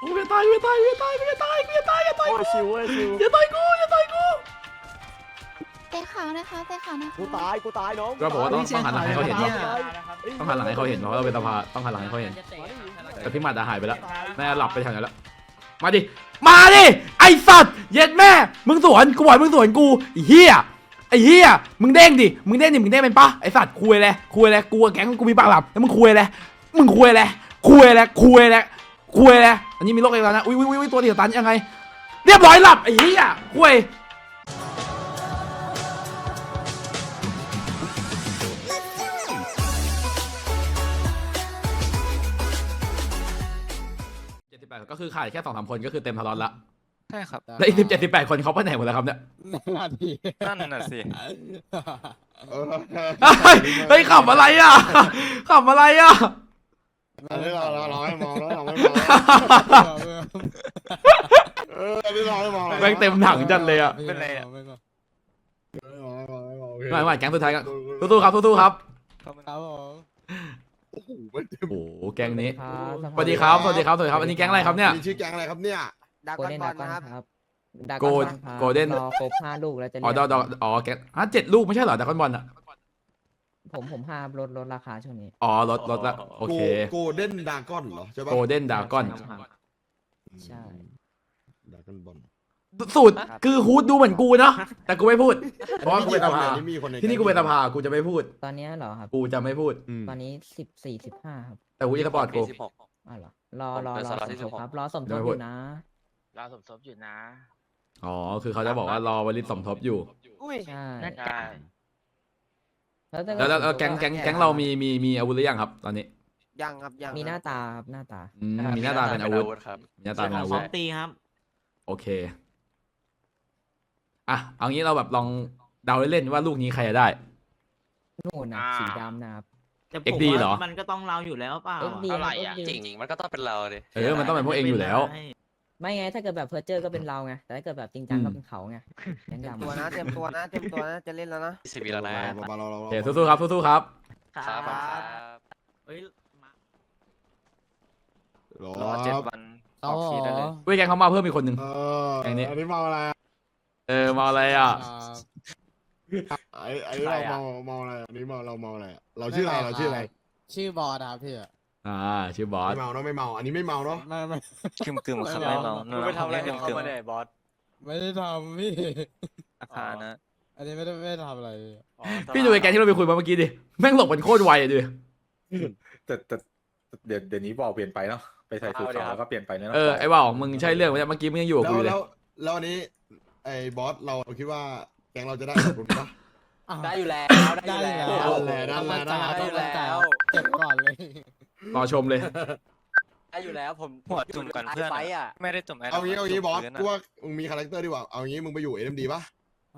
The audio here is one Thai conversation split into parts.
กูจะตายกูจะตายกูจะตายกูจะตายกูจะตายอย่าตายโอ้กูยชิวเว้ยชิวอย่าตายกูอย่าตายกูเตะขาวนะคะเตะขาวนะคะกูตายกูตายน้องก็บอกว่าต้องต้องหันหลังให้เขาเห็นตยต้องหันหลังให้เขาเห็นเพราะว่าเราเป็นสภาต้องหันหลังให้เขาเห็น แต่พี่หมัดอะหายไปแล้วแม่หลับไปแถวนั้นแล้ว มาดิ มาดิ ไอสัตว์ เย็ดแม่ มึงสวนกูบอกให้มึงสวนกูไอ้เหี้ย ไอ้เหี้ย มึงเด้งดิ มึงเด้งดิ มึงเด้งเป็นปะไอสัตว์คุยเลยคุยเลยกูกับแก๊งกูมีปากหลับแล้วมึงคุยเลยมึงคุยเลยคุยเลยคุยเลย คุยเลยอันนี้มีโรคอะไรแล้วนะ อุ้ยอุ้ยอุ้ยตัวเดียวตันยังไง เรียบร้อยหลับไอ้เหี้ยคุยเจ็ดสิบแปดก็คือขาดแค่สองสามคนก็คือเต็มทลอตละ ใช่ครับแล้วอีกสิบเจ็ดสิบแปดคนเขาไปไหนหมดแล้วครับเนี่ย นาทีนั่นน่ะสิเออเฮ้ยเฮ้ยขับอะไรอะขับอะไรอะ อันนี้เราเราเราให้มองแล้วเรา ไม่มองเอออันนี้เราให้มองแม่งเต็มถังจัดเลยอะเป็นไรอะ ไม่มองไม่มองไม่มองไม่ไม่แก๊งสุดท้ายกันสู้ๆครับสู้ๆครับครับผมโอ้โหมันเต็มโอ้โหแก๊งนี้ครับสวัสดีครับสวัสดีครับสวัสดีครับอันนี้แก๊งอะไรครับเนี่ย มีชื่อแก๊งอะไรครับเนี่ย ดาโกกอนลเด้นบอดาลกอนนะครับ ครับดาโกลครับโกลเด้นรอครบห้าลูกแล้วจะอ๋อเรียดอกดอกอ๋อแก๊งฮะเจ็ดลูกไม่ใช่เหรอแต่คอนบอลอะ ผมผมห้าลดลดราคาช่วงนี้อ๋อลดลดละโอเคโกลเด้นดากอนเหรอใช่ปะโกลเด้นดากอน ใช่ ดากอนบอลสูตรคือฮูดดูเหมือนกูเนาะแต่กูไม่พูด เพราะว่ากูเป็นสภาที่มีคนในที่นี่กูเป็นสภากูจะไม่พูด ตอนนี้เหรอครับ กูจะไม่พูดอืมตอนนี้สิบสี่สิบห้าครับ แต่กูอีสปอร์ตกูสิบหกอ้าวเหรอรอรอผมเป็นรอสล็อตสที่มทบ16ครับรอสมทเดี๋ยวบไม่อพูดยู่นะเราสมทบอยู่นะ อ๋อ คือเขาจะบอกว่ารอวลิตสมทบอยู่อุ้ยใช่ใช่ แล้วถ้าแล้วแล้วแล้วแก๊งสมทบแก๊งแก๊งเรามีมีมีอาวุธหรือยังครับ ตอนนี้ยังครับยังมีหน้าตาครับหน้าตา อืมมีหน้าตาเป็นอาวุธครับ มีหน้าตาเป็นอาวุธตีครับ โอเค อะ เอางี้เราแบบลองเดาเล่นๆว่าลูกนี้ใครจะได้ นู่นนะสีดำนะครับ แต่ผม XD เหรอ ว่ามันก็ต้องเราอยู่แล้วเปล่า XD เท่าไหร่อะ XD จริงๆมันก็ต้องเป็นเราเลย เออ มันต้องเป็นพวกเองอยู่แล้ว ไม่ไง ถ้าเกิดแบบเพอร์เจอร์ก็เป็นเราไง แต่ถ้าเกิดแบบจริงจังอืมก็เป็นเขาไงแก๊งเตรียมดำตัวนะเตรียมตัวนะเตรียมตัวนะจะเล่นแล้วนะ สิบวิแล้วนะมาเราเราโอเคสู้ๆครับสู้ๆครับครับครับเฮ้ยมารอรอเจ็ดวันออกทีได้เลยเว้ยแกงเขามาเพิ่มอีกคนหนึ่ง เออแก๊งนี้ อันนี้เมาอะไรอะเออมาอะไรอะ ไอ้ไอ้เราเมาเมาอะไรอันนี้เมาเราเมาอะไรอะเราชื่ออะไรเราชื่ออะไร ชื่อบอสครับพี่อ่าชื่อบอส ไม่เมาเนาะไม่เมา อันนี้ไม่เมาเนาะไม่ไม่ กึมกึมๆครับไม่ไม่เอาเมาไปทำอะไรกึมกึมไม่ได้ทำพี่ อาคารนะ อันนี้ไม่ได้ไม่ได้ทำอะไรพี่พี่ดูไอ้แกงที่เราไปคุยมาเมื่อกี้ดิ แม่งหลบมันโคตรไวอะดิแต่แต่เดี๋ยวเดี๋ยวนี้บอกเปลี่ยนไปเนาะไปใส่สูทขาวแล้วก็เปลี่ยนไปเนาะเออไอ้ว่าวมึงใช่เรื่องไหมเนี่ยเมื่อกี้มึงยังอยู่กับแล้วกูอยู่เลยแล้วแล้วอันนี้ ไอ้บอสเราคิดว่าแก๊งเราจะได้ขอบคุณปะ ได้อยู่แล้ว ได้อยู่แล้วนั่นแหละนั่นแหละนั่นแหละต้องมั่นใจเก็บก่อนเลย รอชมเลย ได้อยู่แล้วผมหัวจุ่มกันเพื่อน ไฟอะไม่ได้จุ่มไอ้เอางี้เอางี้บอสจุ่มกูว่ามึงมีคาแรคเตอร์ดีกว่าเอางี้มึงไปอยู่เอ็มดีป่ะ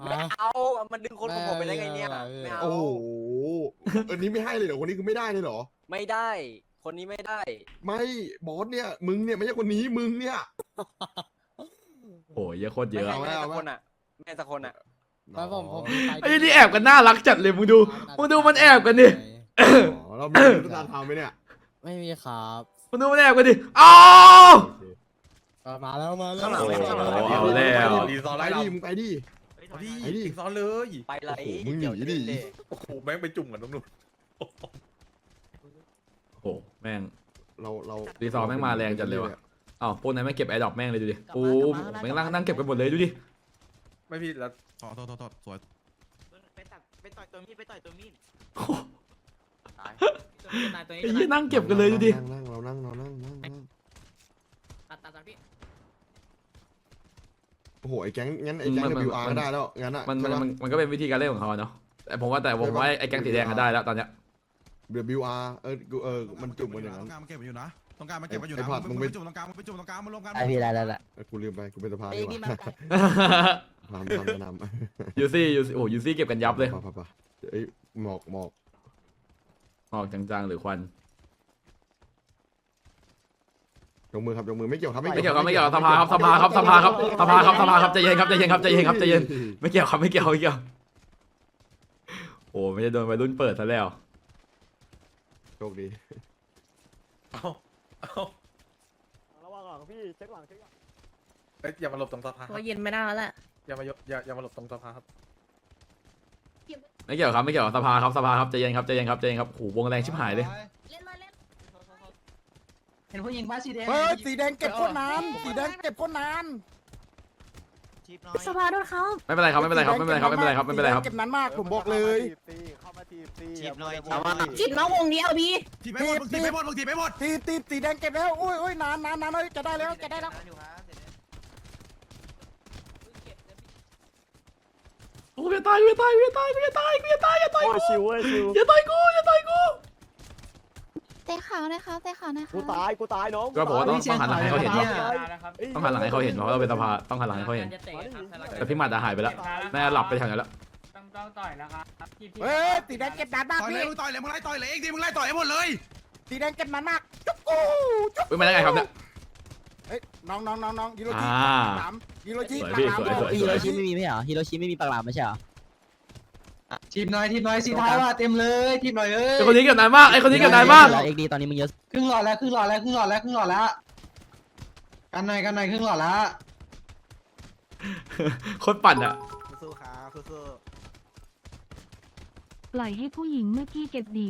ไม่เอามันดึงคนของผมไปได้ไงเนี่ยไม่เอาโอ้โหอันนี้ไม่ให้เลยเหรอคนนี้คือไม่ได้เลยเหรอ ไม่ได้ คนนี้ไม่ได้ ไม่บอสเนี่ย มึงเนี่ยไม่ใช่คนนี้มึงเนี่ย โอ้ยเยอะโคตรเยไม่อะให้เอาแม่ไว้สักคนอะแม่สักคนอะแล้วผมผมไปไอ้นี่แอบกันน่ารักจัดเลยมึงดู มึงดูมันแอบกันดิ อ๋อเรามีมาตรฐานทำไหมเนี่ย ไม่มีครับมึงดูมันแอบกันดิอ้าวมาแล้วมาแล้วข้างหลังไม่ข้างหลังโอ้เอาแล้ว รีซอร์ไปไล่เราดิมึงไปดิ เอาดิไปดิรีซอร์เลยไปไรโอ้โหมึงหนีดิเยวจะเล่นเลยโอ้โหแม่งไปจุ่มกันตรงนู้นโอ้แม่ง เราเรารีซอร์แม่งมาแรงจัดเลยว่ะ อ้าวพวกนั้นแม่งเก็บไอ้ดอกแม่งเลยดูดิโอ้แม่งนั่งนั่งเก็บกันหมดเลยดูดิไม่พี่แล้วโทษโทษโทษโทษสวยไปตัดไปต่อยตัวมีดไปต่อยตัวมีดโอ้ ตายตัวนี้ไอ้ยี่นั่งเก็บกันเลยดูดิ นั่งนั่งเรานั่งเรานั่งนั่งนั่งตัดตัดตัดพี่โอ้โหไอ้แก๊งงั้นไอ้แก๊ง มันมัน WR ก็ได้แล้วงั้นอะมันมัน มัน มันก็เป็นวิธีการเล่นของเขาอะเนาะ แต่ผมว่าแต่ผมว่าไอ้แก๊งสีแดงก็ได้แล้วตอนเนี้ย WR เออกูเออมันจุ่มกันอย่างนั้น ตรงกลางมันเก็บไว้อยู่นะตรงกลางมันเก็บไว้อยู่ไอ้นะผัดมึงไป จุ่มตรงกลางมึงไปจุ่มตรงกลางมารวมกันไอพี่ได้แล้วแหละเออกูลืมไปกูเป็นสภาไอ้ดีกนี่ว่ามันทำทำทำยูซี่ยูซี่โอ้ยูซี่เก็บกันยับเลยไปไปไปเอ้ยหมอกหมอก ออกจางๆหรือควัน ยกมือครับยกมือไม่เกี่ยวครับไม่เกี่ยวครับไม่เกี่ยวครับสภาครับสภาครับสภาครับสภาครับสภาครับใจเย็นครับใจเย็นครับใจเย็นครับใจเย็นไม่เกี่ยวครับไม่เกี่ยวไม่เกี่ยวโอ้ไม่ได้โดนวัยรุ่นเปิดซะแล้วโชคดีเอาเอาระวังก่อนพี่เช็คหลังเช็คหลังเอ้ยอย่ามาหลบตรงสภาคตัรัวบเย็นไม่ได้แล้วแหละอย่ามาอย่าอย่ามาหลบตรงสภาครับ ไม่เกี่ยวครับไม่เกี่ยวกับสภาครับสภาครับใจเย็นครับใจเย็นครับใจเย็นครับโหวงแรงชิบหายเลยเล่นเลยเล่นเห็นผู้หญิงป้าสีแดงเฮ้ยสีแดงเก็บก้นน้ำสีแดงเก็บก้นน้ชีพน้อยสภาโดนเขาไม่เป็นไรครับไม่เป็นไรครับไม่เป็นไรครับไม่เป็นไรครับไม่เป็นไรครับเก็บนั้นมากผมบอกเลยชีพน้อยจิบน้องวงเดียวพี่ทีไปหมดมึงทีไปหมดมึงทีไปหมดตีตีสีแดงเก็บแล้วอุ้ยอุ้ยนานนานนานเลยจะได้แล้วจะได้แล้ว กูจะตายกูจะตายกูจะตายกูจะตายกูจะตายอย่าต่อยกูชิวเว้ยชิวอย่าต่อยกูอย่าต่อยกูเตะขาวนะคะเตะขาวนะคะกูตายกูตายน้องก็บอกว่าต้องต้องหันหลังให้เขาเห็นว่านะครับต้องหันหลังให้เขาเห็นเพราะเราเป็นสภาต้องหันหลังให้เขาเห็น แต่พี่หมัดอะหายไปแล้วแม่หลับไปทางนั้นแล้วต้องต้องต่อยแล้วครับเฮ้ยสีแดงเก็บนานมากต่อยเลพี่ยมึงต่อยเลยมึงไล่ต่อยเลยเองดิมึงไล่ต่อยให้หมดเลยสีแดงเก็บนานมากจุ๊บกูจุ๊บเฮ้ยมาได้ไงครับเนี่ยเฮ้ย น้องน้องน้องน้องฮิโรชิอ่าสามฮิโรชิสวยพี่ปากสวยน้ำสวย ฮิโรชิไม่มีไม่เหรอฮิโรชิไม่มีปากหลามไม่ใช่เหรอทีมน้อยทีมน้อยสีท้ายว่ะเต็มเลยทีมน้อยเอ้ยไอคนนี้เก็บนานมากไอคนนี้เก็บนานมากเอ็กดีตอนนี้มึงเยอะครึ่งหลอดแล้วครึ่งหลอดแล้วครึ่งหลอดแล้วครึ่งหลอดแล้วกันหน่อยกันหน่อยครึ่งหลอดแล้วโคตรปั่นอะสู้ๆครับสู้ปล่อยให้ผู้หญิงเมื่อกี้เก็บดี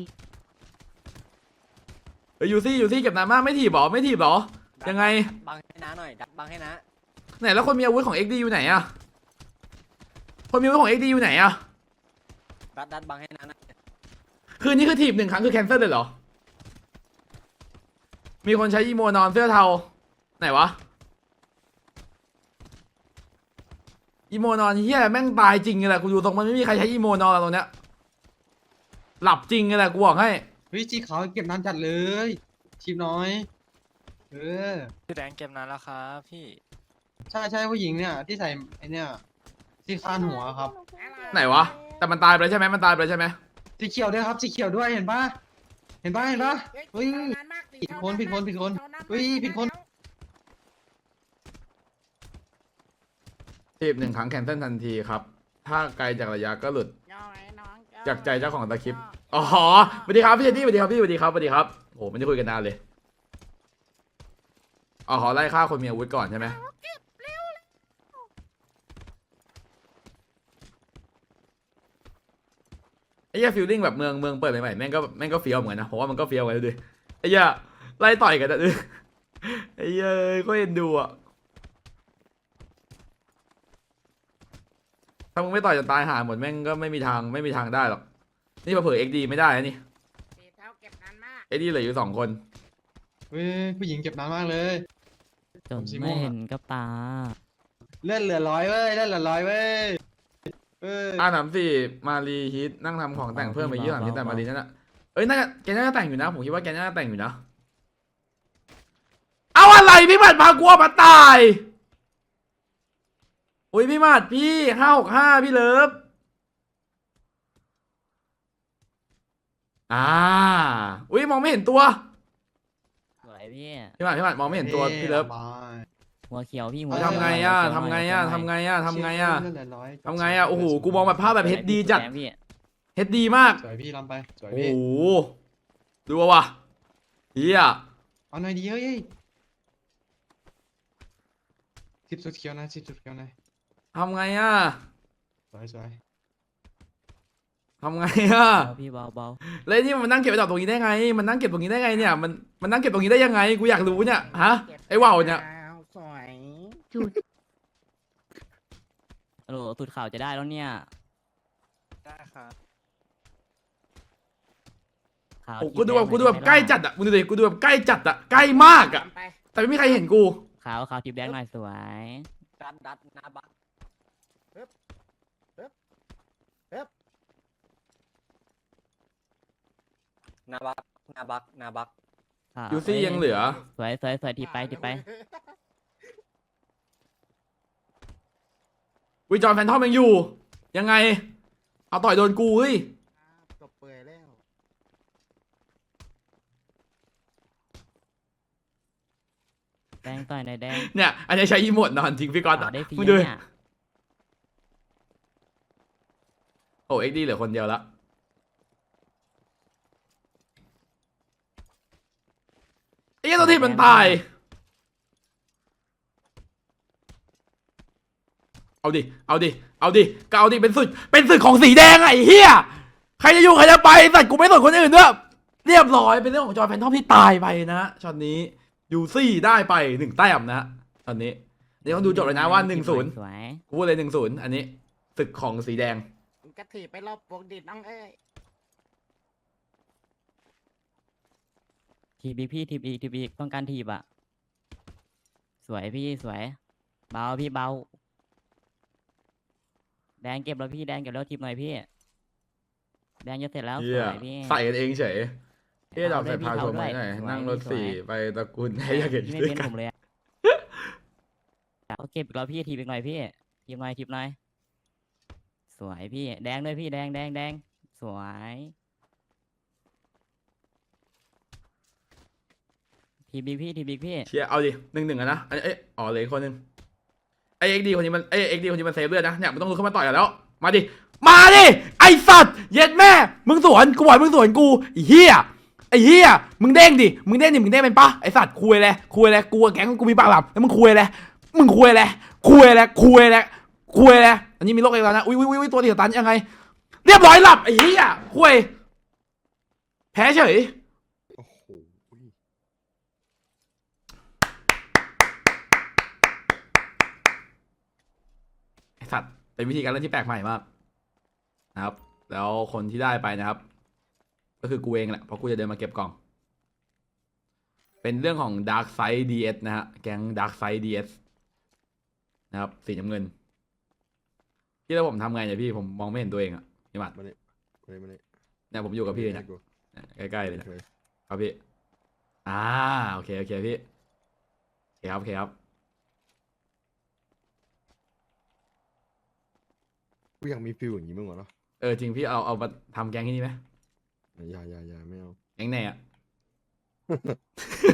เฮ้ยยูซี่ยูซี่เก็บนานมากไม่ถีบหรอไม่ถีบหรอ ยังไง บังให้น้าหน่อยดักบังให้น้าไหนแล้วคนมีอาวุธของ XD อยู่ไหนอะคนมีอาวุธของ XD อยู่ไหนอะดัดดัดบังให้น้าหน่อยคือนี่คือถีบหนึ่งครั้งคือแคนเซิลเลยเหรอ มีคนใช้อีโมนอนเสื้อเทา ไหนวะ อีโมนอนเฮียแม่งตายจริงเลยแหละกูดูตรงมันไม่มีใครใช้อีโมนอนตรงเนี้ย หลับจริงเลยแหละกูบอกให้ เฮ้ยจีเขาเก็บนานจัดเลย ทีมน้อย เออ พี่แดงเก็บนานแล้วครับพี่ใช่ใช่ผู้หญิงเนี่ย ที่ใส่ไอเนี่ยที่คานหัวครับ ไหนวะ แต่มันตายไปแล้วใช่ไหมมันตายไปแล้วใช่ไหมสีเขียวด้วยครับสีเขียวด้วยเห็นปะเห็นปะเห็นปะเฮ้ย ผิดคนผิดคนผิดคนเฮ้ยผิดคน ทีบหนึ่งครั้งแคนเซิลทันทีครับ ถ้าไกลจากระยะก็หลุด จากใจเจ้าของตะคริปต์อ๋อสวัสดีครับพี่เจนนี่สวัสดีครับพี่สวัสดีครับสวัสดีครับโหไม่ได้คุยกันนานเลย อ๋อขอไล่ฆ่าคนมีอาวุธก่อนใช่ไหมไอ้เหี้ยฟิลลิ่งแบบเมืองเมืองเปิดใหม่ๆแม่งก็แม่งก็เฟี้ยวเหมือนกันนะผมว่ามันก็เฟี้ยวกันดูดิไอ้เหี้ยไล่ต่อยกันอะดูดิไอ้เหี้ยก็เอ็นดูอะถ้ามึงไม่ต่อยจนตายหาหมดแม่งก็ไม่มีทางไม่มีทางได้หรอก นี่มาเผยเอ็กดีไม่ได้นะนี่เอ็กดีเหลืออยู่สองคน เฮ้ยผู้หญิงเก็บนานมากเลย จนสีม่วงอะไม่เห็นกับตา เลื่อนเหลือร้อยเว้ยเลื่อนเหลือร้อยเว้ยเอออาสามสี่มารีฮิตนั่งทำของแต่งเพิ่มไปยี่สามฮิตแต่มารีนั่นน่ะเอ้ยน่าจะแกน่าจะแต่งอยู่นะ ผมคิดว่าแกน่าจะแต่งอยู่นะ เอาอะไรพี่หมัดพากลัวมาตายอุ้ยพี่หมัดพี่ห้าหกห้าพี่เลิฟอ่าอุ้ยมองไม่เห็นตัวสวย พี่พี่หมัดพี่หมัดมองไม่เห็นตัวพี่เลิฟบายหัวเขียวพี่หัวทำไงอะทำไงอะทำไงอะทำไงอะเลื่อนเหลือร้อยทำไงอะโอ้โหกูมองแบบภาพแบบเฮดดีจัดแดงพี่เฮดดีมากสวยพี่ลำไปสวยโอ้พี่โหดูว่ะเฮียเอาหน่อยดีเฮ้ยสิบสุดเขียวนะสิบสุดเขียวนะทำไงอะสวยสวย ทำไงอะเบาพี่เบาเบาแล้วไอ้นี่มันนั่งเก็บไว้ดอกตรงนี้ได้ไง มันนั่งเก็บตรงนี้ได้ไงเนี่ย มันมันนั่งเก็บตรงนี้ได้ยังไง กูอยากรู้เนี่ย ฮะ ไอ้ว่าวเนี่ย สวยจุดโอ้โหสุดข่าวจะได้แล้วเนี่ย ได้ครับข่าวโอ้ที่กูดูแบบแดงกูดูแบบหน่อยใกล้จัดอะ มึงดูดิกูดูแบบใกล้จัดอะ ใกล้มากอะแต่ไม่มีใครเห็นกูขาวขาวทิปแดงหน่อยสวย ดัดดัดหนาบัก นาบักหนาบักหนาบักขาวยูซี่ยังเหลือ สวยสวยสวยทีไปทีไป วิจอนแฟนทอมยังอยู่ ยังไง เอาต่อยโดนกูเฮ้ยจบเปื่อยแล้วแดงต่อยหน่อยแดงเนี่ย อันนี้ใช้อีโมดนอนทิ้งพี่ก๊อตขาวอะได้ฟรีมึงดูดิเนี่ยโอ้เอ็กดีเหลือคนเดียวละ ไอ้เจ้าที่มันตาย เอาดิ เอาดิ เอาดิก็เอาดิ เป็นสึกเป็นสึกของสีแดงไอ้เฮียใครจะอยู่ใครจะไปสัตว์กูไม่สนคนอื่นด้วยเรียบร้อย เป็นเรื่องของจอแฟนทอมที่ตายไปนะช็อตนี้ยูซี่ได้ไปหนึ่งแต้มนะตอนนี้เดี๋ยวต้องดูจบเลยนะว่าหนึ่งศูนย์กูเลยหนึ่งศูนย์อันนี้ศึกของสีแดง กระถีบไปรอบปวงดิดน้องเอ้ ทีบีพี่ทีบีทีบีต้องการทีบอะสวยพี่สวย เบาพี่เบา แดงเก็บแล้วพี่แดงเก็บแล้วทีบหน่อยพี่ แดงจะเสร็จแล้วเฮีสยวยพี่ ใส่กันเองเฉยเฮียดอกใส่พาพี่ชมเผาไว้ด้วยหน่อยสวยนั่งรถพี่สี่สวยไปตระกูลให้อยากเห็นพี่ไม่ด้วยเป็นกัผนมเลยอะเอาเก็บอีกแล้วพี่ทีบอีกหน่อยพี่ทีบหน่อยทีบหน่อย สวยพี่ แดงด้วยพี่แดงแดงแดงสวย ทีบีพี่ทีบีพี่เชียเอาดิหนึ่งหนึ่งอะนะอันนี้เอ้ยอ๋อเหลยคนหนึ่งไอเอ็กดีคนนี้มันไอเอ็กดีคนนี้มันเซฟเลือดนะเนี่ยมันต้องลุกขึ้นมาต่อยกันแล้ว มาดิมาดิไอสัตว์เย็ดแม่ มึงสวนกูบอกมึงสวนกูไอเฮียไอเฮียมึงเด้งดิมึงเด้งดิมึงเด้งเป็นปะไอสัตว์คุยเลยคุยเลยกูกับแก๊งกูมีปากหลับแล้วมึงคุยเลยมึงคุยเลยคุยเลยคุยเลยคุยเลยอันนี้มีโรคอะไรแล้วนะอุ้ยอุ้ยอุ้ยตัวตีสตันยังไง เรียบร้อยหลับไอเฮียคุยแพ้เฉย โอ้โห ไอ้สัตว์ เป็นวิธีการเล่นที่แปลกใหม่มากนะครับ แล้วคนที่ได้ไปนะครับ ก็คือกูเองแหละเพราะกูจะเดินมาเก็บกล่อง เป็นเรื่องของ Dark Side DS นะฮะแก๊ง Dark Side DS นะครับสีน้ำเงิน พี่แล้วผมทำไงเนี่ยพี่ผมมองไม่เห็นตัวเองอะพี่หมัดมานี่มานี่มานี่เนี่ยผมอยู่กับพี่เนี่ยให้กูเนี่ยใกล้ๆเลยเนี่ยโอเคครับพี่ อ่า โอเค โอเค พี่โอเคครับโอเคครับ กูอยากมีฟิลอย่างนี้บ้างวะเนาะเออจริงพี่เอาเอามาทำแก๊งที่นี่ไหมอย่าอย่าอย่าไม่เอาแก๊งไหนอะ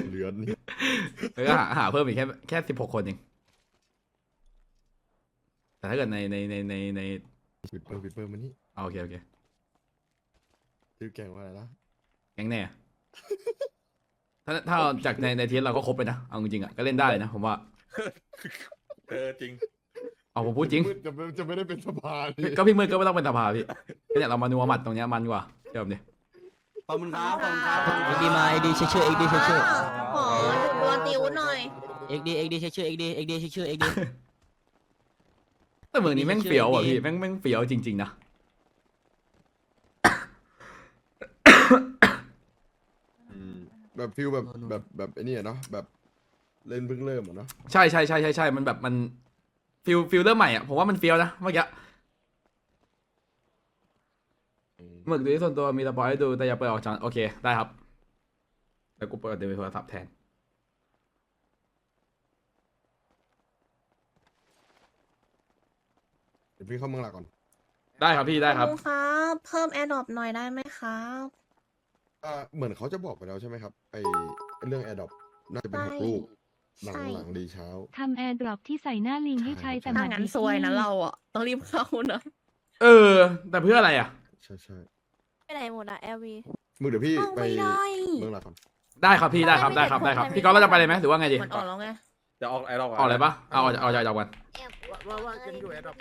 เหลือนนี่แล้วก็หาหาเพิ่มอีกแค่แค่สิบหกคนเองแต่ถ้าเกิดในในในในในปิดเปิดปิดเปิดมานี่เอาโอเคโอเคชื่อแกงว่าอะไรนะแก๊งแน่ถ้าถ้าเอาจากในในเทียเราก็ครบไปนะเอาจริงๆอะก็เล่นได้เลยนะผมว่า เออจริง เอาผมพูดจริงมืดจะไม่จะไม่ได้เป็นสภาดิก็พี่มืดก็ไม่ต้องเป็นสภาพี่ก็เนี่ยเรามานัวหมัดตรงเนี้ยมันกว่าเดี๋ยวผมดิขอบคุณครับขอบคุณครับเอ็กดีมาเอ็กดีเชื่อชื่อเอ็กดีเชื่อชื่อขอโดนติวหน่อย เอ็กดีเอ็กดีเชื่อชื่อเอ็กดีเอ็กดีเชื่อชื่อเอ็กดีแต่เมืองนี้แม่งเฟี้ยวอะดีพี่แม่งแม่งเฟี้ยวจริงๆนะอืมแบบฟิลแบบแบบแบบไอ้นี่อะเนาะแบบเล่นเพิ่งเริ่มอะเนาะใช่ใช่ใช่ใช่ใช่มันแบบมัน ฟิลฟิลเริ่มใหม่อะผมว่ามันเฟี้ยวนะเมื่อกี้อืมหมึกดูที่ส่วนตัวมีสปอยให้ดูแต่อย่าเปิดออกจอโอเคได้ครับแล้วกูเปิดเดี๋ยวโทรศัพท์แทนเดี๋ยวพี่เข้าเมืองหลักก่อนได้ครับพี่ได้ครับครับ เพิ่มแอร์ดรอปหน่อยได้ไหมครับ อ่าเหมือนเขาจะบอกไปแล้วใช่ไหมครับไอไอ้เรื่องแอร์ดอปน่าจะเป็นหกใช่ลูก หลังใช่ หลังดีเช้า ทำแอร์ดรอปที่ใส่หน้าลิงให้ใช้แต่ใช่หมัดงั้นดิซวยนะพี่เราอะ ต้องรีบเข้านะเออ แต่เพื่ออะไรอะ ใช่ใช่ไปไหนหมดอะแอลวีมือเดี๋ยวพี่เข้าไปไม่ได้เมืองหลักก่อนได้ครับพี่ได้ครับได้ครับได้ครับ พี่ก๊อฟเราจะไปเลยไหมหรือว่าไงดีมันออกแล้วไง จะออกไอรอกออกเลยปะเอาออกจากออกจากออกจากวันว่าว่ากันอยู่แอดดอป